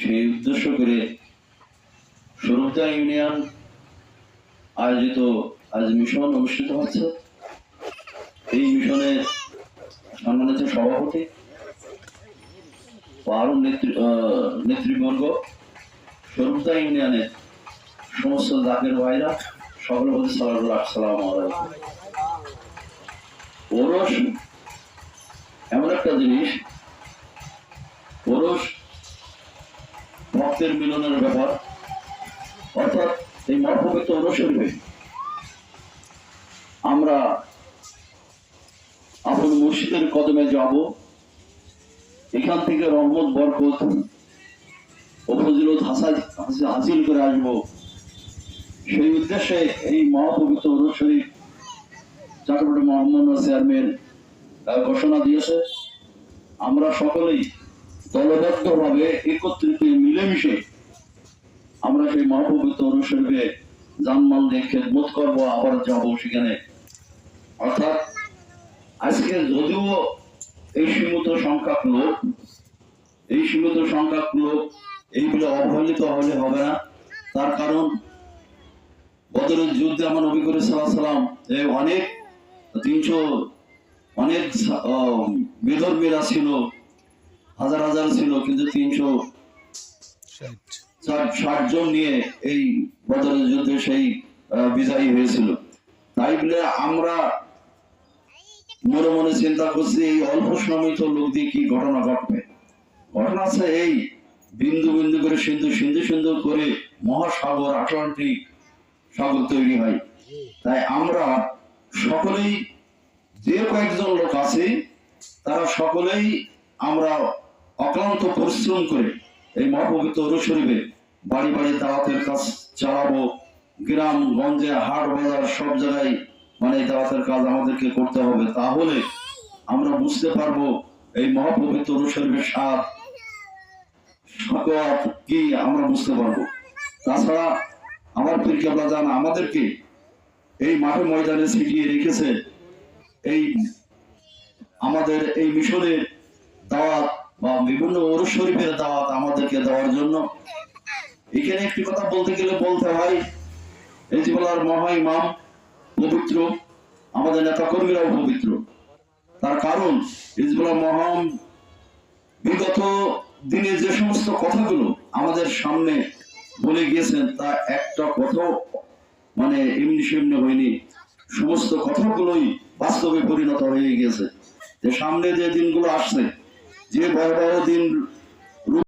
সেই উদ্দেশ্য করে সরুজা ইউনিয়ন আয়োজিত আজ মিশন অনুষ্ঠিত হচ্ছে। এই মিশনের সম্মানিত সভাপতি আরও নেতৃ নেতৃবর্গ সরুজা ইউনিয়নের সমস্ত জাকের ভাইরা, সকলের প্রতি সালাম ওরস এমন একটা জিনিস ওরস ভক্তের মিলনের ব্যাপার। অর্থাৎ এই মর্মবিত অনুসরবে। আমরা আপন মুর্শিদের কদমে যাব। এখান থেকে রহমত বরকত ও ফজিলত হাসিল করে আসব। সেই উদ্দেশ্যে এই মহাপবিত্র অনুসরী চাকরবাড়ি মোহাম্মদ চেয়ারম্যান ঘোষণা দিয়েছে। আমরা সকলেই দলবদ্ধভাবে একত্রিত মিলেমিশে আমরা সেই মহাপবিত্র অনুসরণে জানমাল দিয়ে খেদমত করব, আবার যাব সেখানে। অর্থাৎ আজকে যদিও এই সীমিত সংখ্যক লোক, এই সীমিত সংখ্যক লোক এইগুলো অবহেলিত হলে হবে না। তার কারণ, বদরের যুদ্ধে আমার নবী করে সাল্লাম যে অনেক, তিনশো অনেক বেধর্মীরা ছিল হাজার হাজার ছিল কিন্তু তিনশো ষাট। জন নিয়ে এই বদরের যুদ্ধে সেই বিজয়ী হয়েছিল। তাই বলে আমরা মনে মনে চিন্তা করছি এই অল্প সময় লোক দিয়ে কি ঘটনা ঘটবে? ঘটনা আছে এই বিন্দু বিন্দু করে সিন্ধু সিন্ধু সিন্ধু করে মহাসাগর আটলান্টিক সাগর তৈরি হয়। তাই আমরা সকলেই যে কয়েকজন লোক আছে তারা সকলেই আমরা অক্লান্ত পরিশ্রম করে এই মহাপবিত্র শরীফে বাড়ি বাড়ি দাওয়াতের কাজ চালাবো। গ্রাম, গঞ্জে, হাট, বাজার, সব জায়গায় মানে দাওয়াতের কাজ আমাদেরকে করতে হবে। তাহলে আমরা বুঝতে পারব এই মহাপবিত্র শরীফের স্বাদ। সাকওয়াত কি আমরা বুঝতে পারব। তাছাড়া আমার পীর কেবলা জান আমাদেরকে এই মাঠে ময়দানে ছিটিয়ে রেখেছে। এই আমাদের এই মিশনের দাওয়াত বা বিভিন্ন ওরস শরীফের দাওয়াত আমাদেরকে দেওয়ার জন্য। এখানে একটি কথা বলতে গেলে বলতে হয়, এই বলার মহা ইমাম পবিত্র, আমাদের নেতা কর্মীরাও পবিত্র। তার কারণ ইজবুল্লাহ মহাম বিগত দিনে যে সমস্ত কথাগুলো আমাদের সামনে বলে গিয়েছেন, তা একটা কথাও মানে এমনি সেমনি হয়নি। সমস্ত কথাগুলোই বাস্তবে পরিণত হয়ে গেছে যে সামনে যে দিনগুলো আসছে যে ভয়াবহ দিন